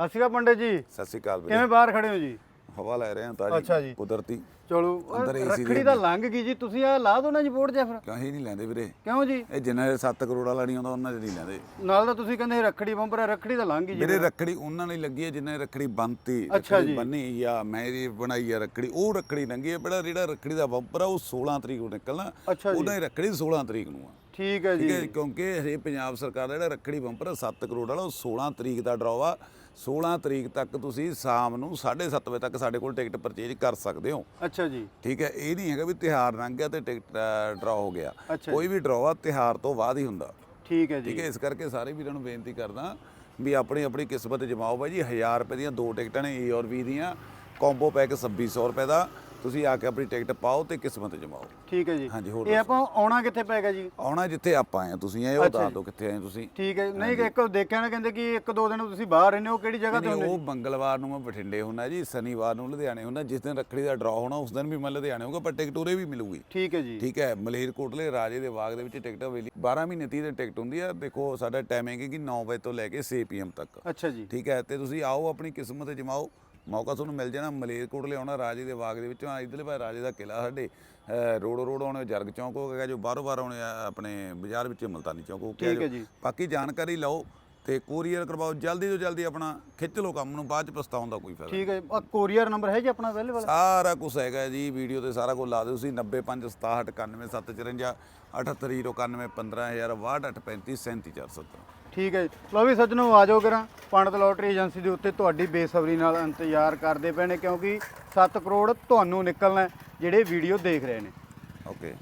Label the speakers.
Speaker 1: ਸਤਿ ਸ਼੍ਰੀ ਅਕਾਲ ਪੰਡਿਤ ਜੀ।
Speaker 2: ਸਤਿ ਸ਼੍ਰੀ ਅਕਾਲ
Speaker 1: ਕਿਵੇਂ
Speaker 2: ਵੀਰੇ
Speaker 1: ਬਾਹਰ ਖੜੇ ਹੋ ਜੀ?
Speaker 2: ਹਵਾ ਲੈ ਰਹੇ ਹਾਂ
Speaker 1: ਅੱਛਾ ਜੀ।
Speaker 2: ਤਾਜੀ ਕੁਦਰਤੀ।
Speaker 1: ਚਲੋ
Speaker 2: ਅੰਦਰ AC ਦੀ
Speaker 1: ਰੱਖੜੀ ਦਾ ਲੰਘ ਗਈ ਜੀ। ਤੁਸੀਂ ਆ ਲਾ ਦੋ ਨਾ ਜੀ ਬੋਰਡ ਜਾਂ ਫਿਰ।
Speaker 2: ਕਹੀਂ ਨਹੀਂ ਲੈਂਦੇ ਵੀਰੇ।
Speaker 1: ਕਿਉਂ ਜੀ?
Speaker 2: ਇਹ ਜਿੰਨਾ 7 ਕਰੋੜ ਵਾਲਾ ਨਹੀਂ ਆਉਂਦਾ ਉਹਨਾਂ 'ਚ ਨਹੀਂ ਲੈਂਦੇ।
Speaker 1: ਨਾਲ ਤਾਂ ਤੁਸੀਂ ਕਹਿੰਦੇ ਰੱਖੜੀ ਬੰਪਰ ਹੈ ਰੱਖੜੀ ਤਾਂ ਲੰਘ ਗਈ ਜੀ
Speaker 2: ਵੀਰੇ ਰੱਖੜੀ ਉਹਨਾਂ ਨੇ ਲੱਗੀ ਹੈ ਜਿੰਨਾ ਰੱਖੜੀ ਬੰਨਤੀ
Speaker 1: ਅੱਛਾ
Speaker 2: ਰੱਖੜੀ
Speaker 1: ਜੀ।
Speaker 2: ਬੰਨੀ ਆ ਮੈਰੀ ਬਣਾਈ ਆ ਰੱਖੜੀ ਉਹ ਰੱਖੜੀ ਲੰਗੀ ਹੈ ਬੜਾ ਜਿਹੜਾ ਰੱਖੜੀ ਦਾ ਬੰਪਰ ਆ ਉਹ 16 ਤਰੀਕ ਨੂੰ ਨਿਕਲਣਾ।
Speaker 1: ਅੱਛਾ ਜੀ।
Speaker 2: ਉਹਦਾ ਹੀ ਰੱਖੜੀ 16 ਤਰੀਕ ਨੂੰ ਆ।
Speaker 1: ਠੀਕ ਹੈ
Speaker 2: ਠੀਕ
Speaker 1: ਜੀ।
Speaker 2: ਕਿਉਂਕਿ ਹਰੇ ਪੰਜਾਬ ਸਰਕਾਰ ਦਾ ਜਿਹੜਾ ਰੱਖੜੀ ਬੰਪਰ ਆ 7 ਕਰੋੜ ਵਾਲਾ ਉਹ 16 ਤਰੀਕ ਦਾ ਡਰਾਅ ਆ 16 ਤਰੀਕ ਤੱਕ ਤੁਸੀਂ ਸ਼ਾਮ ਨੂੰ 7:30 ਵਜੇ ਤੱਕ ਸਾਡੇ ਕੋਲ ਟਿਕਟ ਪਰਚੇਜ ਕਰ ਸਕਦੇ ਹੋ।
Speaker 1: ਅੱਛਾ ਜੀ।
Speaker 2: ਠੀਕ ਹੈ ਇਹ ਨਹੀਂ ਹੈਗਾ ਵੀ ਤਿਹਾਰ ਲੰਘ ਗਿਆ ਤੇ ਟਿਕਟ ਡਰਾ ਹੋ ਗਿਆ। ਕੋਈ ਵੀ ਡਰਾ ਆ ਤਿਹਾਰ ਤੋਂ ਬਾਅਦ ਹੀ ਹੁੰਦਾ।
Speaker 1: ਠੀਕ ਹੈ
Speaker 2: ਠੀਕ
Speaker 1: ਜੀ
Speaker 2: ਹੈ ਇਸ ਕਰਕੇ ਸਾਰੇ ਵੀਰਾਂ ਨੂੰ ਬੇਨਤੀ ਕਰਦਾ ਵੀ ਆਪਣੀ ਆਪਣੀ ਕਿਸਮਤ ਜਮਾਓ ਬਾਈ ਜੀ। 1000 ਰੁਪਏ ਦੀਆਂ ਦੋ ਟਿਕਟਾਂ ਨੇ ਏ ਔਰ ਬੀ ਦੀਆਂ। ਕੰਬੋ ਪੈਕ 2600 ਰੁਪਏ ਦਾ। ਤੁਸੀਂ ਆ ਕੇ ਆਪਣੀ ਟਿਕਟ ਪਾਓ ਤੇ ਕਿਸਮਤ ਜਮਾਓ।
Speaker 1: ਠੀਕ ਹੈ ਜੀ।
Speaker 2: ਹਾਂਜੀ, ਹੋਰ
Speaker 1: ਇਹ ਆਪਾਂ ਆਉਣਾ ਕਿੱਥੇ ਪੈਗਾ ਜੀ?
Speaker 2: ਆਉਣਾ ਜਿੱਥੇ ਆਪਾਂ ਆਏ ਆ ਤੁਸੀਂ ਆਏ ਉਹ
Speaker 1: ਅੱਛਾ
Speaker 2: ਦੱਸ
Speaker 1: ਜੀ।
Speaker 2: ਦਿਓ ਕਿੱਥੇ ਆਏ ਤੁਸੀਂ।
Speaker 1: ਠੀਕ ਹੈ ਨਹੀਂ ਇੱਕ ਦੇਖਿਆ ਨਾ ਕਹਿੰਦੇ ਕਿ ਇੱਕ ਦੋ ਦਿਨ ਤੁਸੀਂ ਬਾਹਰ ਰਹਿੰਦੇ ਹੋ ਕਿਹੜੀ ਜਗ੍ਹਾ ਤੇ
Speaker 2: ਨਹੀਂ,
Speaker 1: ਹੁੰਦੇ
Speaker 2: ਉਹ ਮੰਗਲਵਾਰ ਨੂੰ ਮੈਂ ਬਠਿੰਡੇ ਹੁੰਨਾ ਜੀ ਸ਼ਨੀਵਾਰ ਨੂੰ ਲੁਧਿਆਣੇ ਹੁੰਨਾ ਜਿਸ ਦਿਨ ਰੱਖੜੀ ਦਾ ਡਰਾ ਹੋਣਾ ਉਸ ਦਿਨ ਵੀ ਮੈਂ ਲੁਧਿਆਣੇ ਹੋਊਗਾ ਪਰ ਟਿਕਟ ਉਰੇ ਵੀ ਮਿਲੂਗੀ।
Speaker 1: ਠੀਕ ਹੈ ਜੀ।
Speaker 2: ਠੀਕ ਹੈ ਮਲੇਰਕੋਟਲੇ ਰਾਜੇ ਦੇ ਬਾਗ ਦੇ ਵਿੱਚ ਟਿਕਟ ਅਵੇਲੀ 12 ਮਹੀਨੇ 30 ਦਿਨ ਟਿਕਟ ਹੁੰਦੀ ਹੈ ਦੇਖੋ ਸਾਡਾ ਟਾਈਮਿੰਗ ਹੈ ਕਿ 9 ਵਜੇ ਤੋਂ ਲੈ ਕੇ 6 ਪੀਐਮ ਤੱਕ।
Speaker 1: ਅੱਛਾ ਜੀ।
Speaker 2: ਠੀਕ ਹੈ ਤੇ ਤੁਸੀਂ ਆਓ ਆਪਣੀ ਕਿਸਮਤ ਜਮਾਓ ਮੌਕਾ ਤੁਹਾਨੂੰ ਮਿਲ ਜਾਣਾ ਮਲੇਰਕੋਟਲੇ ਆਉਣਾ ਰਾਜੇ ਦੇ ਬਾਗ ਦੇ ਵਿੱਚੋਂ ਆ ਇਧਰਲੇ ਪਾਸੇ ਰਾਜੇ ਦਾ ਕਿਲਾ ਸਾਡੇ ਰੋਡ ਰੋਡ ਆਉਣੇ ਜਰਗ ਚੌਂਕ ਹੋ ਗਿਆ ਜੋ ਬਾਹਰੋਂ ਬਾਹਰ ਆਉਣੇ ਆ ਆਪਣੇ ਬਾਜ਼ਾਰ ਵਿੱਚ ਮਲਤਾਨੀ ਚੌਂਕ ਹੋ ਗਿਆ। ਬਾਕੀ ਜਾਣਕਾਰੀ ਲਓ ਤੇ ਕੋਰੀਅਰ ਕਰਵਾਓ ਜਲਦੀ ਤੋਂ ਜਲਦੀ ਆਪਣਾ ਖਿੱਚ ਲਓ ਕੰਮ ਨੂੰ ਬਾਅਦ ਚ ਪਛਤਾਉਣ ਦਾ ਕੋਈ ਫਾਇਦਾ।
Speaker 1: ਠੀਕ ਹੈ ਆ ਕੋਰੀਅਰ ਨੰਬਰ ਹੈ ਜੀ ਆਪਣਾ ਅਵੇਲੇਬਲ
Speaker 2: ਸਾਰਾ ਕੁਝ ਹੈਗਾ ਜੀ ਵੀਡੀਓ ਤੇ ਸਾਰਾ ਕੁਝ ਲਾ ਦਿਓ ਤੁਸੀਂ 9567919754 78091151000
Speaker 1: ਠੀਕ ਹੈ ਜੀ। ਲਓ ਵੀ ਸੱਜਣੋ ਆ ਜਾਓ ਕਰਾਂ ਪੰਡਤ ਲੋਟਰੀ ਏਜੰਸੀ ਦੇ ਉੱਤੇ ਤੁਹਾਡੀ ਬੇਸਬਰੀ ਨਾਲ ਇੰਤਜ਼ਾਰ ਕਰਦੇ ਪਏ ਨੇ ਕਿਉਂਕਿ 7 ਕਰੋੜ ਤੁਹਾਨੂੰ ਨਿਕਲਣਾ ਹੈ, ਜਿਹੜੇ ਵੀਡੀਓ ਦੇਖ ਰਹੇ ਨੇ।
Speaker 2: ਓਕੇ